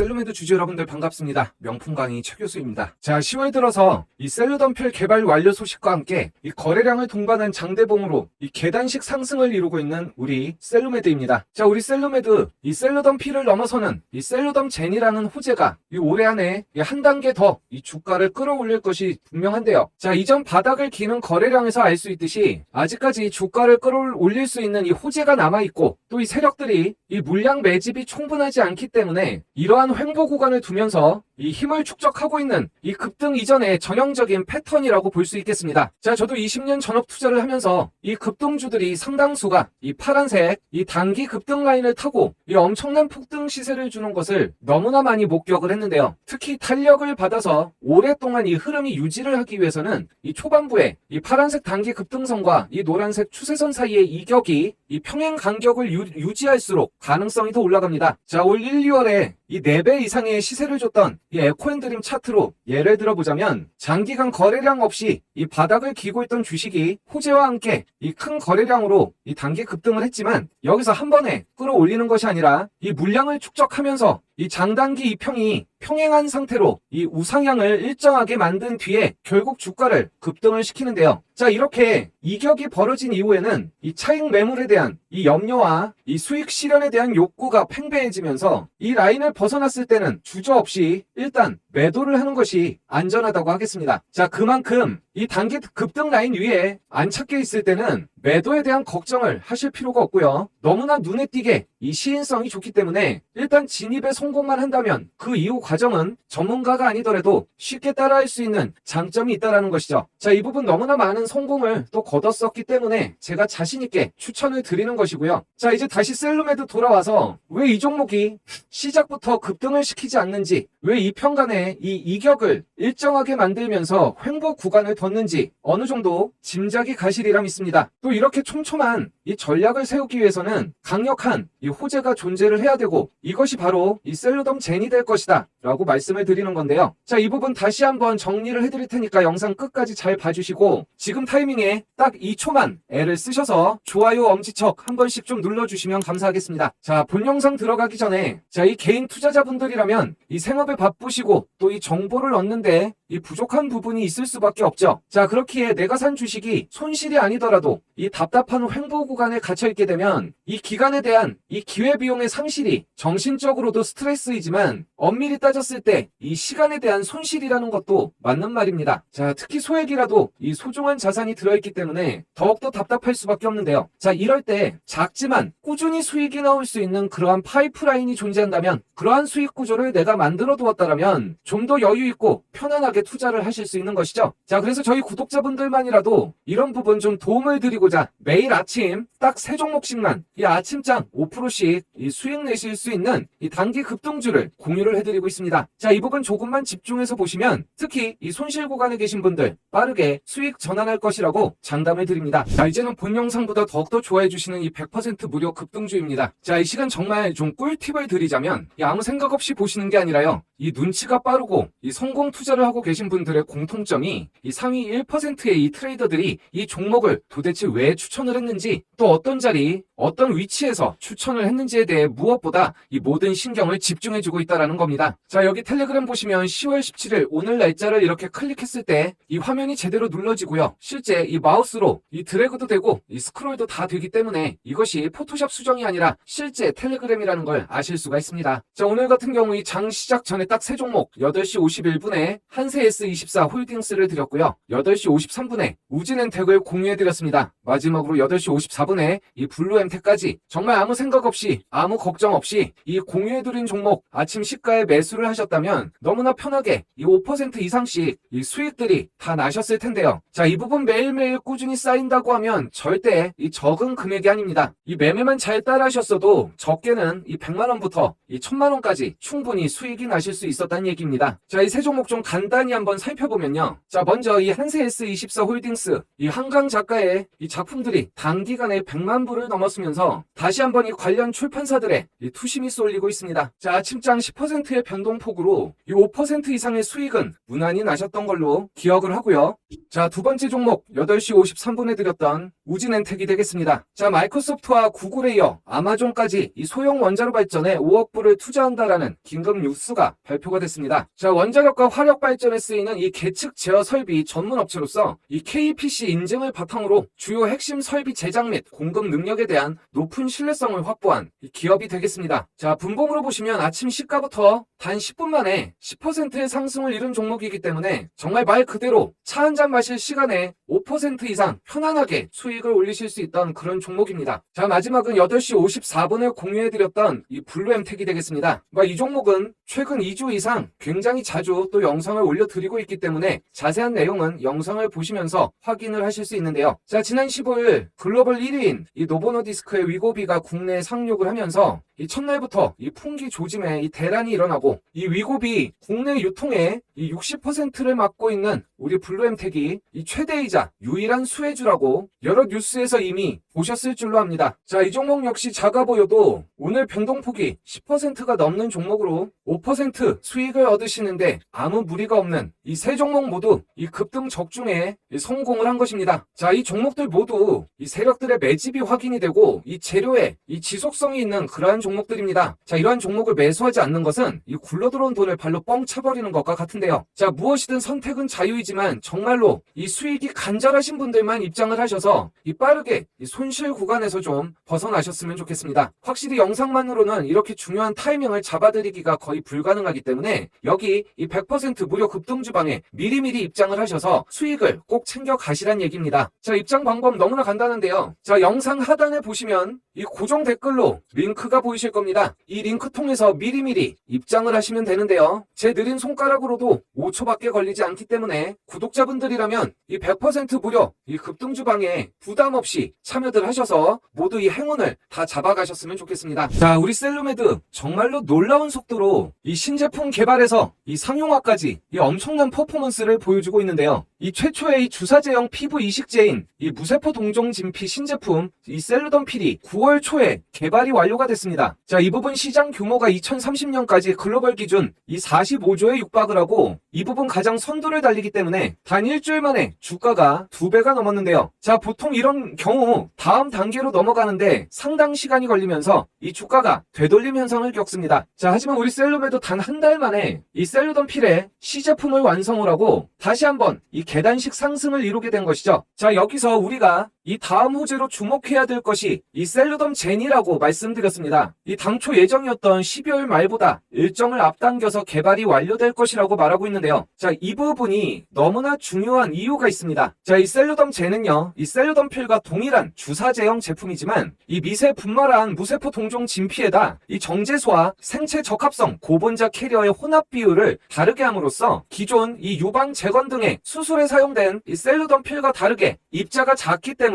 셀루메드 주주 여러분들 반갑습니다. 명품 강의 최 교수입니다. 자, 10월 들어서 이 셀루덤필 개발 완료 소식과 함께 이 거래량을 동반한 장대봉으로 이 계단식 상승을 이루고 있는 우리 셀루메드입니다. 자, 우리 셀루메드 이 셀루덤필을 넘어서는 이 셀루덤 젠이라는 호재가 이 올해 안에 이 한 단계 더 이 주가를 끌어올릴 것이 분명한데요. 자, 이전 바닥을 기는 거래량에서 알 수 있듯이 아직까지 주가를 끌어올릴 수 있는 이 호재가 남아 있고 또 이 세력들이 이 물량 매집이 충분하지 않기 때문에 이러한 횡보 구간을 두면서 이 힘을 축적하고 있는 이 급등 이전의 전형적인 패턴이라고 볼 수 있겠습니다. 자, 저도 20년 전업 투자를 하면서 이 급등주들이 상당수가 이 파란색 이 단기 급등 라인을 타고 이 엄청난 폭등 시세를 주는 것을 너무나 많이 목격을 했는데요. 특히 탄력을 받아서 오랫동안 이 흐름이 유지를 하기 위해서는 이 초반부에 이 파란색 단기 급등선과 이 노란색 추세선 사이의 이격이 이 평행 간격을 유, 유지할수록 가능성이 더 올라갑니다. 자, 올 1, 2월에 이 4배 이상의 시세를 줬던 이 에코앤드림 차트로 예를 들어 보자면 장기간 거래량 없이 이 바닥을 기고 있던 주식이 호재와 함께 이 큰 거래량으로 이 단기 급등을 했지만 여기서 한 번에 끌어올리는 것이 아니라 이 물량을 축적하면서 이 장단기 이평이 평행한 상태로 이 우상향을 일정하게 만든 뒤에 결국 주가를 급등을 시키는데요. 자, 이렇게 이격이 벌어진 이후에는 이 차익 매물에 대한 이 염려와 이 수익 실현에 대한 욕구가 팽배해지면서 이 라인을 벗어났을 때는 주저없이 일단 매도를 하는 것이 안전하다고 하겠습니다. 자, 그만큼 이 단기 급등 라인 위에 안착해 있을 때는 매도에 대한 걱정을 하실 필요가 없고요. 너무나 눈에 띄게 이 시인성이 좋기 때문에 일단 진입에 성 공만 한다면 그 이후 과정은 전문가가 아니더라도 쉽게 따라할 수 있는 장점이 있다라는 것이죠. 자, 이 부분 너무나 많은 성공을 또 거뒀었기 때문에 제가 자신있게 추천을 드리는 것이고요. 자, 이제 다시 셀룸에도 돌아와서 왜 이 종목이 시작부터 급등을 시키지 않는지, 왜이 편간에 이 이격을 일정하게 만들면서 횡보 구간을 뒀는지 어느 정도 짐작이 가시리라 믿습니다. 또 이렇게 촘촘한 이 전략을 세우기 위해서는 강력한 이 호재가 존재를 해야 되고 이것이 바로 이 셀루덤 젠이 될 것이다 라고 말씀을 드리는 건데요. 자, 이 부분 다시 한번 정리를 해드릴 테니까 영상 끝까지 잘 봐주시고 지금 타이밍에 딱 2초만 애를 쓰셔서 좋아요 엄지척 한 번씩 좀 눌러주시면 감사하겠습니다. 자, 본 영상 들어가기 전에 자, 이 개인 투자자분들이라면 이 생업 에 바쁘시고 또 이 정보를 얻는데 이 부족한 부분이 있을 수밖에 없죠. 자, 그렇기에 내가 산 주식이 손실이 아니더라도 이 답답한 횡보 구간에 갇혀 있게 되면 이 기간에 대한 이 기회 비용의 상실이 정신적으로도 스트레스이지만 엄밀히 따졌을 때 이 시간에 대한 손실이라는 것도 맞는 말입니다. 자, 특히 소액이라도 이 소중한 자산이 들어있기 때문에 더욱더 답답할 수밖에 없는데요. 자, 이럴 때 작지만 꾸준히 수익이 나올 수 있는 그러한 파이프라인이 존재한다면 그러한 수익 구조를 내가 만들어 두었다면 좀 더 여유 있고 편안하게 투자를 하실 수 있는 것이죠. 자, 그래서 저희 구독자분들만이라도 이런 부분 좀 도움을 드리고자 매일 아침 딱 세 종목씩만 이 아침장 5%씩 이 수익 내실 수 있는 이 단기 급등주를 공유를 해드리고 있습니다. 자, 이 부분 조금만 집중해서 보시면 특히 이 손실 구간에 계신 분들 빠르게 수익 전환할 것이라고 장담을 드립니다. 자, 이제는 본 영상보다 더욱더 좋아해 주시는 이 100% 무료 급등주입니다. 자, 이 시간 정말 좀 꿀팁을 드리자면 이 아무 생각 없이 보시는 게 아니라요. 이 눈치가 빠르고 이 성공 투자를 하고 계신 분들의 공통점이 이 상위 1%의 이 트레이더들이 이 종목을 도대체 왜 추천을 했는지 또 어떤 자리, 어떤 위치에서 추천을 했는지에 대해 무엇보다 이 모든 신경을 집중해주고 있다라는 겁니다. 자, 여기 텔레그램 보시면 10월 17일 오늘 날짜를 이렇게 클릭했을 때 이 화면이 제대로 눌러지고요. 실제 이 마우스로 이 드래그도 되고 이 스크롤도 다 되기 때문에 이것이 포토샵 수정이 아니라 실제 텔레그램이라는 걸 아실 수가 있습니다. 자, 오늘 같은 경우 이 장 시작 전에 딱 세 종목 8시 51분에 한세 S24 홀딩스를 드렸고요. 8시 53분에 우진엔텍을 공유해드렸습니다. 마지막으로 8시 54분에 이 블루엠텍까지 정말 아무 생각 없이 아무 걱정 없이 이 공유해드린 종목 아침 시가에 매수를 하셨다면 너무나 편하게 이 5% 이상씩 이 수익들이 다 나셨을 텐데요. 자, 이 부분 매일매일 꾸준히 쌓인다고 하면 절대 이 적은 금액이 아닙니다. 이 매매만 잘 따라하셨어도 적게는 이 100만원부터 이 1000만원까지 충분히 수익이 나실 수 있었다는 얘기입니다. 자, 이 세 종목 좀 간단히 한번 살펴보면요. 자, 먼저 이 한세 S24 홀딩스, 이 한강 작가의 이 작품들이 단기간에 100만 부를 넘었으면서 다시 한번 이 관련 출판사들의 이 투심이 쏠리고 있습니다. 자, 아침장 10%의 변동폭으로 이 5% 이상의 수익은 무난히 나셨던 걸로 기억을 하고요. 자, 두 번째 종목 8시 53분에 드렸던 우진엔텍이 되겠습니다. 자, 마이크로소프트와 구글에 이어 아마존까지 이 소형 원자로 발전에 5억 불을 투자한다라는 긴급 뉴스가 발표가 됐습니다. 자, 원자력과 화력 발전에 쓰이는 이 계측 제어 설비 전문 업체로서 이 KPC 인증을 바탕으로 주요 핵심 설비 제작 및 공급 능력에 대한 높은 신뢰성을 확보한 이 기업이 되겠습니다. 자, 분봉으로 보시면 아침 시가부터 단 10분 만에 10%의 상승을 이룬 종목이기 때문에 정말 말 그대로 차 한 잔 마실 시간에 5% 이상 편안하게 수익 을 올리실 수 있던 그런 종목입니다. 자, 마지막은 8시 54분에 공유해드렸던 이 블루엠텍이 되겠습니다. 뭐이 종목은 최근 2주 이상 굉장히 자주 또 영상을 올려드리고 있기 때문에 자세한 내용은 영상을 보시면서 확인을 하실 수 있는데요. 자, 지난 15일 글로벌 1위인 이 노보노디스크의 위고비가 국내에 상륙을 하면서 이 첫날부터 이 풍기 조짐에 이 대란이 일어나고 이 위고비 국내 유통의 이 60%를 맡고 있는 우리 블루엠텍이 이 최대이자 유일한 수혜주라고 여러 뉴스에서 이미 보셨을 줄로 합니다. 자, 이 종목 역시 작아 보여도 오늘 변동폭이 10%가 넘는 종목으로 5% 수익을 얻으시는데 아무 무리가 없는 이 세 종목 모두 이 급등 적중에 이 성공을 한 것입니다. 자, 이 종목들 모두 이 세력들의 매집이 확인이 되고 이 재료에 이 지속성이 있는 그러한 종목들입니다. 자, 이러한 종목을 매수하지 않는 것은 이 굴러들어온 돈을 발로 뻥 차버리는 것과 같은데요. 자, 무엇이든 선택은 자유이지만 정말로 이 수익이 간절하신 분들만 입장을 하셔서 이 빠르게 이 손실 구간에서 좀 벗어나셨으면 좋겠습니다. 확실히 영상만으로는 이렇게 중요한 타이밍을 잡아드리기가 거의 불가능하기 때문에 여기 이 100% 무료 급등 주방에 미리미리 입장을 하셔서 수익을 꼭 챙겨 가시란 얘기입니다. 자, 입장 방법 너무나 간단한데요. 자, 영상 하단에 보시면 이 고정 댓글로 링크가 보이 실 겁니다. 이 링크 통해서 미리미리 입장을 하시면 되는데요. 제 느린 손가락으로도 5초밖에 걸리지 않기 때문에 구독자분들이라면 이 100% 무료 이 급등 주방에 부담 없이 참여들 하셔서 모두 이 행운을 다 잡아가셨으면 좋겠습니다. 자, 우리 셀루메드 정말로 놀라운 속도로 이 신제품 개발에서 이 상용화까지 이 엄청난 퍼포먼스를 보여주고 있는데요. 이 최초의 이 주사제형 피부 이식제인 이 무세포 동종 진피 신제품 이 셀루던 필이 9월 초에 개발이 완료가 됐습니다. 자, 이 부분 시장 규모가 2030년까지 글로벌 기준 이 45조에 육박을 하고 이 부분 가장 선두를 달리기 때문에 단 일주일 만에 주가가 두 배가 넘었는데요. 자, 보통 이런 경우 다음 단계로 넘어가는데 상당 시간이 걸리면서 이 주가가 되돌림 현상을 겪습니다. 자, 하지만 우리 셀룸에도 단 한 달 만에 이 셀루던 필의 시제품을 완성을 하고 다시 한번 이 계단식 상승을 이루게 된 것이죠. 자, 여기서 우리가 이 다음 호재로 주목해야 될 것이 이 셀루덤 젠이라고 말씀드렸습니다. 이 당초 예정이었던 12월 말보다 일정을 앞당겨서 개발이 완료될 것이라고 말하고 있는데요. 자, 이 부분이 너무나 중요한 이유가 있습니다. 자, 이 셀루덤 젠은요, 이 셀루덤 필과 동일한 주사제형 제품이지만 이 미세 분말한 무세포 동종 진피에다 이 정제소와 생체 적합성 고분자 캐리어의 혼합 비율을 다르게 함으로써 기존 이 유방 재건 등의 수술에 사용된 이 셀루덤 필과 다르게 입자가 작기 때문에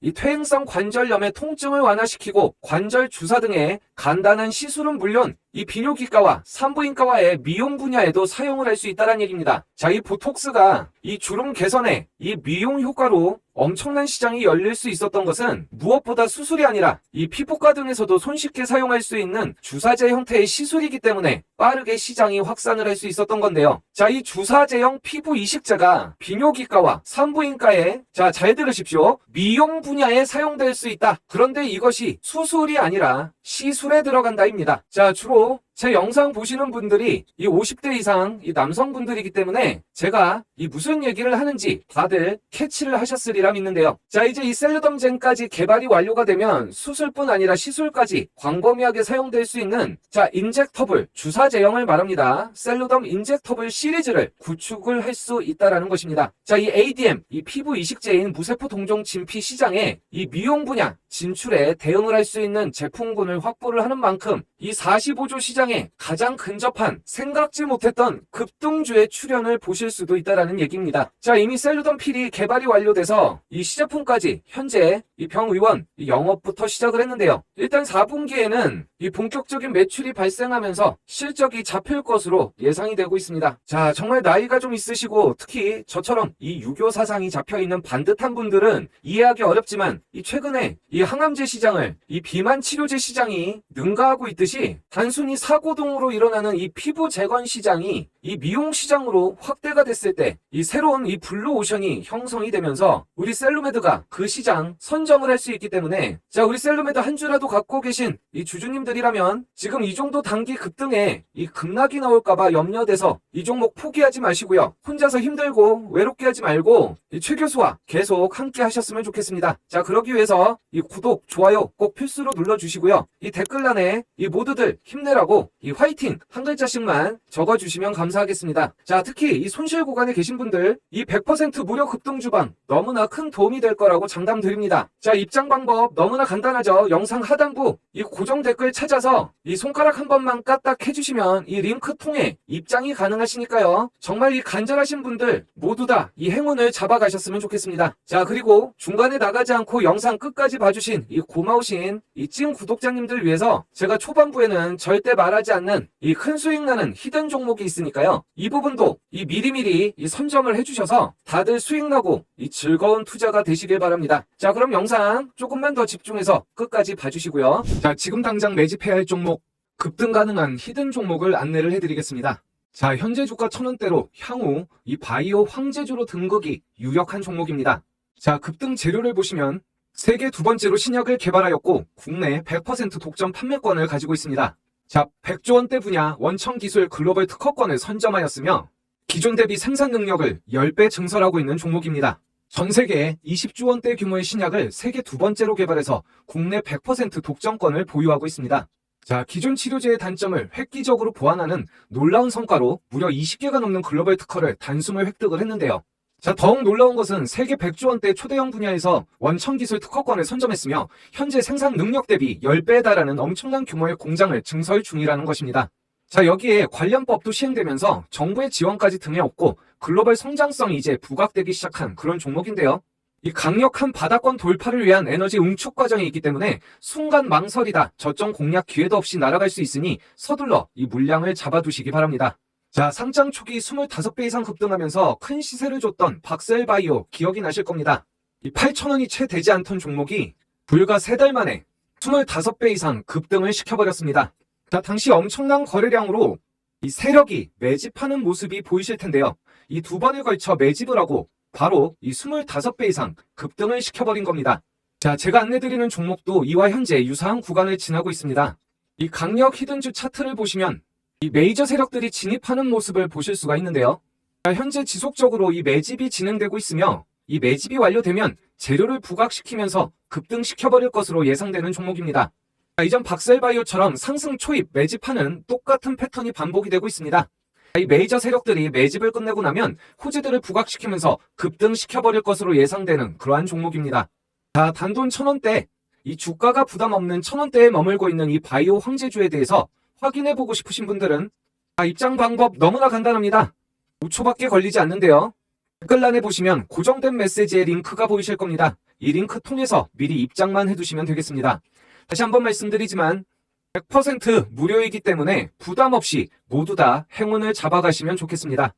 이 퇴행성 관절염의 통증을 완화시키고 관절 주사 등의 간단한 시술은 물론 이 비뇨기과와 산부인과와의 미용 분야에도 사용을 할 수 있다는 얘기입니다. 자, 이 보톡스가 이 주름 개선에 이 미용 효과로 엄청난 시장이 열릴 수 있었던 것은 무엇보다 수술이 아니라 이 피부과 등에서도 손쉽게 사용할 수 있는 주사제 형태의 시술이기 때문에 빠르게 시장이 확산을 할 수 있었던 건데요. 자, 이 주사제형 피부 이식제가 비뇨기과와 산부인과에 자, 잘 들으십시오. 미용 분야에 사용될 수 있다. 그런데 이것이 수술이 아니라 시술에 들어간다입니다. 자, 주로 제 영상 보시는 분들이 이 50대 이상 이 남성분들이기 때문에 제가 이 무슨 얘기를 하는지 다들 캐치를 하셨으리라 믿는데요. 자, 이제 이 셀루덤젠까지 개발이 완료가 되면 수술뿐 아니라 시술까지 광범위하게 사용될 수 있는 자, 인젝터블 주사 제형을 말합니다. 셀루덤 인젝터블 시리즈를 구축을 할 수 있다라는 것입니다. 자, 이 ADM, 이 피부 이식제인 무세포 동종 진피 시장에 이 미용 분야 진출에 대응을 할 수 있는 제품군을 확보를 하는 만큼 이 45조 시장 에 가장 근접한 생각지 못했던 급등주의 출현을 보실 수도 있다라는 얘기입니다. 자, 이미 셀루던 필이 개발이 완료돼서 이 시제품까지 현재 이 병의원 이 영업부터 시작을 했는데요. 일단 4분기에는 이 본격적인 매출이 발생하면서 실적이 잡힐 것으로 예상이 되고 있습니다. 자, 정말 나이가 좀 있으시고 특히 저처럼 이 유교 사상이 잡혀 있는 반듯한 분들은 이해하기 어렵지만 이 최근에 이 항암제 시장을 이 비만 치료제 시장이 능가하고 있듯이 단순히 사 하고동으로 일어나는 이 피부 재건 시장이 이 미용 시장으로 확대가 됐을 때 이 새로운 이 블루 오션이 형성이 되면서 우리 셀루메드가 그 시장 선점을 할 수 있기 때문에 자 우리 셀루메드 한 주라도 갖고 계신 이 주주님들이라면 지금 이 정도 단기 급등에 이 급락이 나올까봐 염려돼서 이 종목 포기하지 마시고요. 혼자서 힘들고 외롭게 하지 말고 이 최 교수와 계속 함께 하셨으면 좋겠습니다. 자 그러기 위해서 이 구독 좋아요 꼭 필수로 눌러주시고요. 이 댓글란에 이 모두들 힘내라고 이 화이팅 한 글자씩만 적어주시면 감사하겠습니다. 자, 특히 이 손실 구간에 계신 분들 이 100% 무료 급등 주방 너무나 큰 도움이 될 거라고 장담드립니다. 자, 입장 방법 너무나 간단하죠. 영상 하단부 이 고정 댓글 찾아서 이 손가락 한 번만 까딱 해주시면 이 링크 통해 입장이 가능하시니까요. 정말 이 간절하신 분들 모두 다 이 행운을 잡아가셨으면 좋겠습니다. 자, 그리고 중간에 나가지 않고 영상 끝까지 봐주신 이 고마우신 이 찐 구독자님들 위해서 제가 초반부에는 절대 말 하지 않는 이 큰 수익 나는 히든 종목이 있으니까요. 이 부분도 이 미리미리 이 선점을 해주셔서 다들 수익 나고 이 즐거운 투자가 되시길 바랍니다. 자, 그럼 영상 조금만 더 집중해서 끝까지 봐주시고요. 자, 지금 당장 매집해야 할 종목 급등 가능한 히든 종목을 안내를 해드리겠습니다. 자, 현재 주가 천원대로 향후 이 바이오 황제주로 등극이 유력한 종목입니다. 자, 급등 재료를 보시면 세계 두 번째로 신약을 개발하였고 국내 100% 독점 판매권을 가지고 있습니다. 자, 100조 원대 분야 원천 기술 글로벌 특허권을 선점하였으며 기존 대비 생산 능력을 10배 증설하고 있는 종목입니다. 전 세계에 20조 원대 규모의 신약을 세계 두 번째로 개발해서 국내 100% 독점권을 보유하고 있습니다. 자, 기존 치료제의 단점을 획기적으로 보완하는 놀라운 성과로 무려 20개가 넘는 글로벌 특허를 단숨을 획득을 했는데요. 자, 더욱 놀라운 것은 세계 100조 원대 초대형 분야에서 원천 기술 특허권을 선점했으며 현재 생산 능력 대비 10배에 달하는 엄청난 규모의 공장을 증설 중이라는 것입니다. 자, 여기에 관련법도 시행되면서 정부의 지원까지 등에 업고 글로벌 성장성이 이제 부각되기 시작한 그런 종목인데요. 이 강력한 바다권 돌파를 위한 에너지 응축 과정이 있기 때문에 순간 망설이다 저점 공략 기회도 없이 날아갈 수 있으니 서둘러 이 물량을 잡아두시기 바랍니다. 자, 상장 초기 25배 이상 급등하면서 큰 시세를 줬던 박셀바이오 기억이 나실 겁니다. 이 8,000원이 채 되지 않던 종목이 불과 3달 만에 25배 이상 급등을 시켜버렸습니다. 자, 당시 엄청난 거래량으로 이 세력이 매집하는 모습이 보이실 텐데요. 이 두 번에 걸쳐 매집을 하고 바로 이 25배 이상 급등을 시켜버린 겁니다. 자, 제가 안내드리는 종목도 이와 현재 유사한 구간을 지나고 있습니다. 이 강력 히든주 차트를 보시면 이 메이저 세력들이 진입하는 모습을 보실 수가 있는데요. 자, 현재 지속적으로 이 매집이 진행되고 있으며 이 매집이 완료되면 재료를 부각시키면서 급등시켜버릴 것으로 예상되는 종목입니다. 자, 이전 박셀바이오처럼 상승 초입 매집하는 똑같은 패턴이 반복이 되고 있습니다. 이 메이저 세력들이 매집을 끝내고 나면 호재들을 부각시키면서 급등시켜버릴 것으로 예상되는 그러한 종목입니다. 자, 단돈 천원대, 이 주가가 부담 없는 천원대에 머물고 있는 이 바이오 황제주에 대해서 확인해 보고 싶으신 분들은 자, 입장 방법 너무나 간단합니다. 5초밖에 걸리지 않는데요. 댓글란에 보시면 고정된 메시지의 링크가 보이실 겁니다. 이 링크 통해서 미리 입장만 해두시면 되겠습니다. 다시 한번 말씀드리지만 100% 무료이기 때문에 부담 없이 모두 다 행운을 잡아가시면 좋겠습니다.